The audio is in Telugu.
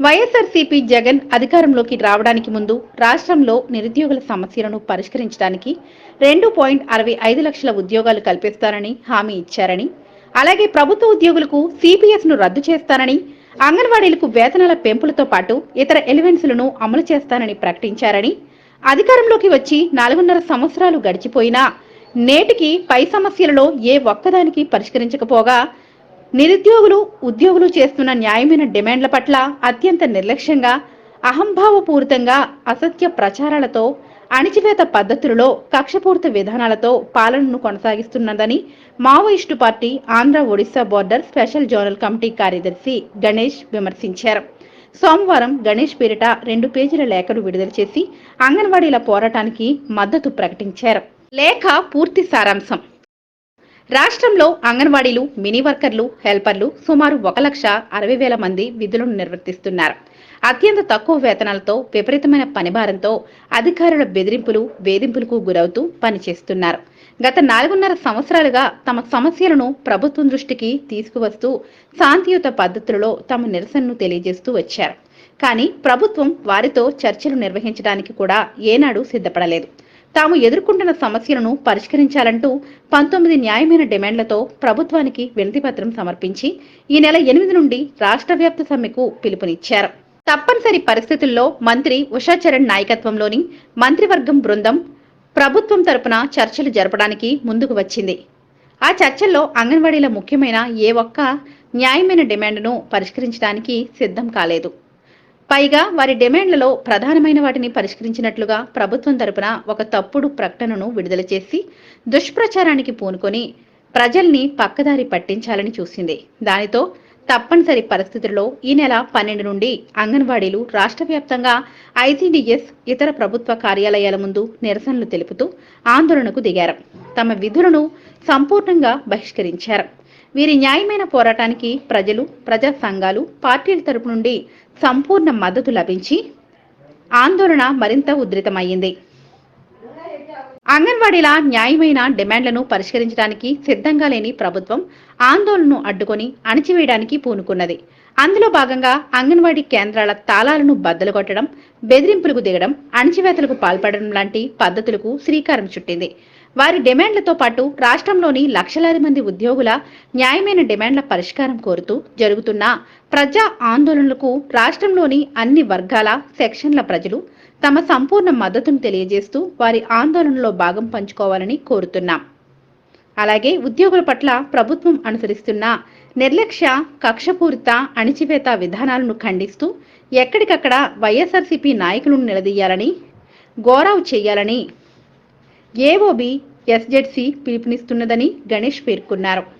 వైఎస్ఆర్సీపీ జగన్ అధికారంలోకి రావడానికి ముందు రాష్ట్రంలో నిరుద్యోగుల సమస్యలను పరిష్కరించడానికి రెండు పాయింట్ అరవై ఐదు లక్షల ఉద్యోగాలు కల్పిస్తారని హామీ ఇచ్చారని అలాగే ప్రభుత్వ ఉద్యోగులకు సిపిఎస్ను రద్దు చేస్తానని అంగన్వాడీలకు వేతనాల పెంపులతో పాటు ఇతర ఎలివెన్స్లను అమలు చేస్తానని ప్రకటించారని అధికారంలోకి వచ్చి నాలుగున్నర సంవత్సరాలు గడిచిపోయినా నేటికి పై సమస్యలలో ఏ ఒక్కదానికి పరిష్కరించకపోగా నిరుద్యోగులు ఉద్యోగులు చేస్తున్న న్యాయమైన డిమాండ్ల పట్ల అత్యంత నిర్లక్ష్యంగా అహంభావపూరితంగా అసత్య ప్రచారాలతో అణిచివేత పద్ధతులలో కక్షపూరిత విధానాలతో పాలనను కొనసాగిస్తున్నదని Maoist party Andhra Odisha border special zonal committee కార్యదర్శి గణేష్ విమర్శించారు. సోమవారం గణేష్ పేరిట రెండు పేజీల లేఖను విడుదల చేసి అంగన్వాడీల పోరాటానికి మద్దతు ప్రకటించారు. లేఖ పూర్తి సారాంశం. రాష్ట్రంలో అంగన్వాడీలు మినీ వర్కర్లు హెల్పర్లు సుమారు ఒక లక్ష అరవై వేల మంది విధులను నిర్వర్తిస్తున్నారు. అత్యంత తక్కువ వేతనాలతో విపరీతమైన పనిభారంతో అధికారుల బెదిరింపులు వేధింపులకు గురవుతూ పనిచేస్తున్నారు. గత నాలుగున్నర సంవత్సరాలుగా తమ సమస్యలను ప్రభుత్వం దృష్టికి తీసుకువస్తూ శాంతియుత పద్ధతులలో తమ నిరసనను తెలియజేస్తూ వచ్చారు. కానీ ప్రభుత్వం వారితో చర్చలు నిర్వహించడానికి కూడా ఏనాడు సిద్ధపడలేదు. తాము ఎదుర్కొంటున్న సమస్యలను పరిష్కరించాలంటూ పంతొమ్మిది న్యాయమైన డిమాండ్లతో ప్రభుత్వానికి వినతిపత్రం సమర్పించి ఈ నెల ఎనిమిది నుండి రాష్ట్ర వ్యాప్త సమ్మెకు పిలుపునిచ్చారు. తప్పనిసరి పరిస్థితుల్లో మంత్రి ఉషాచరణ్ నాయకత్వంలోని మంత్రివర్గం బృందం ప్రభుత్వం తరపున చర్చలు జరపడానికి ముందుకు వచ్చింది. ఆ చర్చల్లో అంగన్వాడీల ముఖ్యమైన ఏ ఒక్క న్యాయమైన డిమాండ్ను పరిష్కరించడానికి సిద్ధం కాలేదు. పైగా వారి డిమాండ్లలో ప్రధానమైన వాటిని పరిష్కరించినట్లుగా ప్రభుత్వం తరపున ఒక తప్పుడు ప్రకటనను విడుదల చేసి దుష్ప్రచారానికి పూనుకొని ప్రజల్ని పక్కదారి పట్టించాలని చూసింది. దానితో తప్పనిసరి పరిస్థితుల్లో ఈ నెల పన్నెండు నుండి అంగన్వాడీలు రాష్ట్ర వ్యాప్తంగా ఐసీడీఎస్ ఇతర ప్రభుత్వ కార్యాలయాల ముందు నిరసనలు తెలుపుతూ ఆందోళనకు దిగారు. తమ విధులను సంపూర్ణంగా బహిష్కరించారు. వీరి న్యాయమైన పోరాటానికి ప్రజలు ప్రజా సంఘాలు పార్టీల తరపు నుండి సంపూర్ణ మద్దతు లభించి ఆందోళన మరింత ఉధృతమయ్యింది. అంగన్వాడీల న్యాయమైన డిమాండ్లను పరిష్కరించడానికి సిద్ధంగా లేని ప్రభుత్వం ఆందోళనను అడ్డుకొని అణిచివేయడానికి పూనుకున్నది. అందులో భాగంగా అంగన్వాడీ కేంద్రాల తాళాలను బద్దలుకొట్టడం బెదిరింపులకు దిగడం అణిచివేతలకు పాల్పడడం లాంటి పద్ధతులకు శ్రీకారం చుట్టింది. వారి డిమాండ్లతో పాటు రాష్ట్రంలోని లక్షలాది మంది ఉద్యోగుల న్యాయమైన డిమాండ్ల పరిష్కారం కోరుతూ జరుగుతున్న ప్రజా ఆందోళనలకు రాష్ట్రంలోని అన్ని వర్గాల సెక్షన్ల ప్రజలు తమ సంపూర్ణ మద్దతును తెలియజేస్తూ వారి ఆందోళనలో భాగం పంచుకోవాలని కోరుతున్నాం. అలాగే ఉద్యోగుల పట్ల ప్రభుత్వం అనుసరిస్తున్న నిర్లక్ష్య కక్షపూరిత అణిచివేత విధానాలను ఖండిస్తూ ఎక్కడికక్కడ వైఎస్ఆర్సీపీ నాయకులను నిలదీయాలని గోరావు చేయాలని ఏఓబి ఎస్జెడ్సి పిలుపునిస్తున్నదని గణేష్ పేర్కొన్నారు.